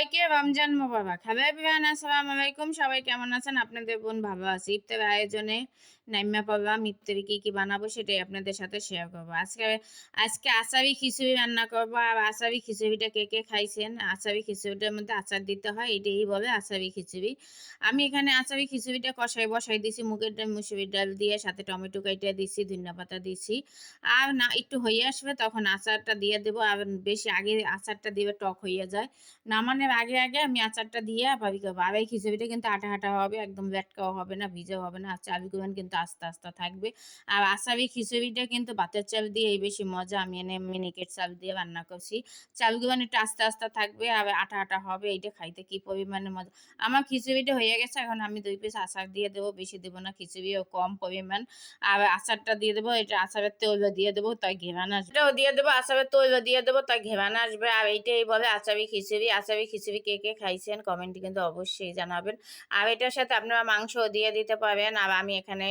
সবাইকে রমজান মোবারক। Hello everyone, আসসালামু আলাইকুম। সবাই কেমন আছেন? আপনাদের বোন ভালো আছি। ইফতার আয়োজনে নাইমা পড়লাম ইফতারি কি কি বানাবো সেটাই আপনাদের সাথে শেয়ার করব। আজকে আজকে আচারি খিচুড়ি রান্না করব। আর আচারি খিচুড়িটা কে কে খাইছেন? আচারি খিচুড়িটার মধ্যে আচার দিতে হয়, এটাই বলে আচারি খিচুড়ি। আমি এখানে আচারি খিচুড়িটা কষাই বসাই দিছি। মুগের ডাল, মুসুরির ডাল দিয়ে সাথে টমেটো কাইটা দিছি, ধনিয়া পাতা দিছি। আর না, একটু হয়ে আসবে তখন আচারটা দিয়ে দেবো। আর বেশি আগে আচারটা দিবে টক হয়ে যায়। নামানোর আগে আগে আমি আচারটা দিয়ে ভাবি করব। আর এই খিচুড়িটা কিন্তু আটা আটা হবে, একদম লেটকাও হবে না, ভিজাও হবে না। আর চাল গুঁড়ান কিন্তু আস্তে আস্তে থাকবে। আর আসাবি খিচুড়িটা কিন্তু ভাতের চাল দিয়েই বেশি মজা। আমি এনে মিনিকেট চাল দিয়ে রান্না করছি। চাল গুঁড়ান একটু আস্তে আস্তে থাকবে। আর আটা আটা হবে, এইটা খাইতে কি পরিমাণে মজা। আমার খিচুড়িটা হয়ে গেছে, এখন আমি দুই পিস আচার দিয়ে দেবো। বেশি দেবো না, খিচুড়িও কম পরিমাণ। আর আচারটা দিয়ে দেবো, এটা আচারের তৈল দিয়ে দেবো, তাই ঘেরান আসবে। দিয়ে দেবো, আচারের তৈল দিয়ে দেবো, তাই ঘেরান আসবে। আর এইটাই বলে আচারি খিচুড়ি। আচারি খিচুড়ি কে কে খাইছেন কমেন্টে কিন্তু অবশ্যই জানাবেন। আর এটার সাথে আপনারা মাংসও দিয়ে দিতে পারেন আর আমি এখানে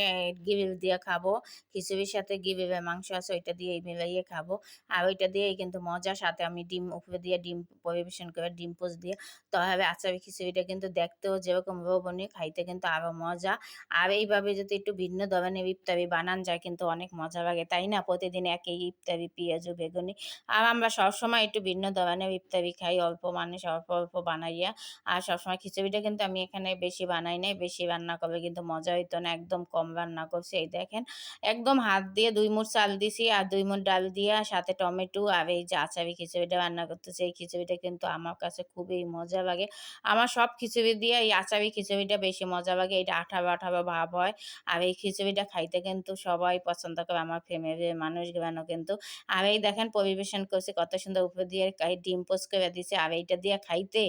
গিরিল দিয়ে খাব। খিচুড়ির সাথে গিরিলের মাংস আছে, ওইটা দিয়ে মিলাইয়ে খাব। আর ওইটা দিয়েই কিন্তু মজার সাথে আমি ডিম, উপরে দিয়ে ডিম পরিবেশন করে ডিম পোচ দিয়ে তবে আচার খিচুড়িটা কিন্তু দেখতেও যেরকম রোবনি খাইতে কিন্তু আরও মজা। আর এইভাবে যদি একটু ভিন্ন ধরনের ইফতারি বানান যায় কিন্তু অনেক মজা লাগে, তাই না? প্রতিদিন একই ইফতারি, পেঁয়াজ, বেগুনি। আর আমরা সবসময় একটু ভিন্ন ধরনের ইফতারি খাই, অল্প মানুষ অল্প অল্প বানাইয়া। আর সবসময় খিচুড়িটা কিন্তু আমি এখানে বেশি বানাই নাই, বেশি রান্না করলে কিন্তু মজা হইতো না, একদম কম রান্না করছি। এই দেখেন, একদম হাত দিয়ে দুই মুঠ চাল দিছি আর দুই মুঠ ডাল দিয়া সাথে টমেটো আর এই যে আচারি খিচুড়িটা রান্না করতেছি। এই খিচুড়িটা কিন্তু আমার কাছে খুবই মজা লাগে। আমার সব খিচুড়ি দিয়ে এই আচারি খিচুড়িটা বেশি মজা লাগে, এটা আঠাবা আঠাবা ভাব হয়। আর এই খিচুড়িটা খাইতে কিন্তু সবাই পছন্দ করে, আমার ফ্যামিলির মানুষগুলো কিন্তু। আর এই দেখেন, পরিবেশন করছে, কত সুন্দর উপরে দিয়ে ডিম পোস্ট করে দিছে। আর এইটা দিয়ে খাইতে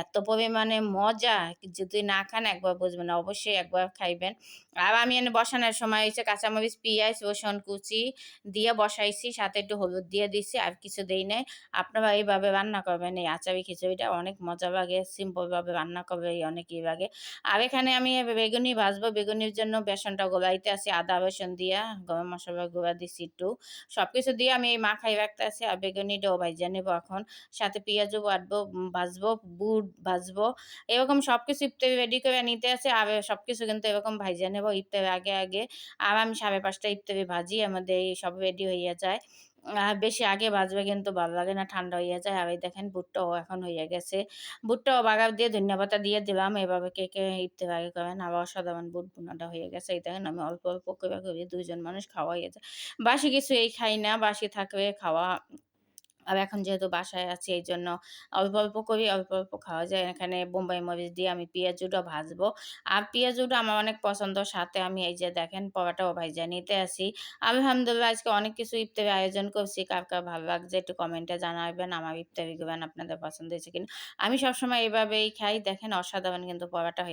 এত পরিমাণে মজা যদি না খান একবার বুঝবেন অবশ্যই একবার খাইবেন। আর আমি এনে বসানোর সময় হয়েছে কাঁচামরিচ, পেঁয়াজ, রসুন কুচি দিয়ে বসাইছি, সাথে একটু হলুদ দিয়ে দিছি, আর কিছু দেই নাই। আপনারা এইভাবে রান্না করবেন, এই আচারি খিচুড়িটা অনেক মজা লাগে সিম্পলভাবে রান্না করবে অনেকই লাগে আর এখানে আমি বেগুনি ভাজবো, বেগুনির জন্য বেসনটা গোলাইতে আছি, আদা বেসন দিয়া, গরম মশলা গুঁড়া দিছি একটু। সব কিছু দিয়ে আমি এই মাখাই রাখতে আছি, আর বেগুনিটাও ভাইজা নেব এখন। সাথে পেঁয়াজও বাটবো ভাজবো। বুট ভাজবো এরকম সব কিছু ইফতারি রেডি করে নিতে আছে। আর সব কিছু কিন্তু এরকম ভাইজা নেব ইফতারি আগে আগে। আর আমি সাড়ে পাঁচটা ইফতারি ভাজি, আমাদের এই সব রেডি হয়ে যায়। বেশি আগে বাজবে কিন্তু ভালো লাগে না, ঠান্ডা হয়ে যায়। আর এই দেখেন বুটটাও এখন হয়ে গেছে। বুটটাও বাগার দিয়ে ধন্যবাদ দিয়ে দিলাম। এভাবে কে কে ইফতারি আগে করেন, আবার অসাধারণ বুট বোনাটা হয়ে গেছে। এই দেখেন আমি অল্প অল্প করে করি দুইজন মানুষ খাওয়া হয়ে যায়। বাসি কিছু এই খাই না, বাসি থাকবে খাওয়া আর এখন যেহেতু বাসায় আছি এই জন্য অল্প অল্প করি অল্প অল্প খাওয়া যায়। এখানে বোম্বাই মরিচ দিয়ে আমি পেঁয়াজুটা ভাজবো। আর পেঁয়াজুটা আমার অনেক পছন্দ সাথে আমি এই যে দেখেন পরাটাও ভাইজা নিতে আসি। আলহামদুলিল্লাহ, আজকে অনেক কিছু ইফতারি আয়োজন করছি। কার কার ভালো লাগছে একটু কমেন্টে জানাবেন। আমার ইফতারি গুবেন আপনাদের পছন্দ হয়েছে কিনা। আমি সবসময় এইভাবেই খাই। দেখেন অসাধারণ কিন্তু পরাটা হয়ে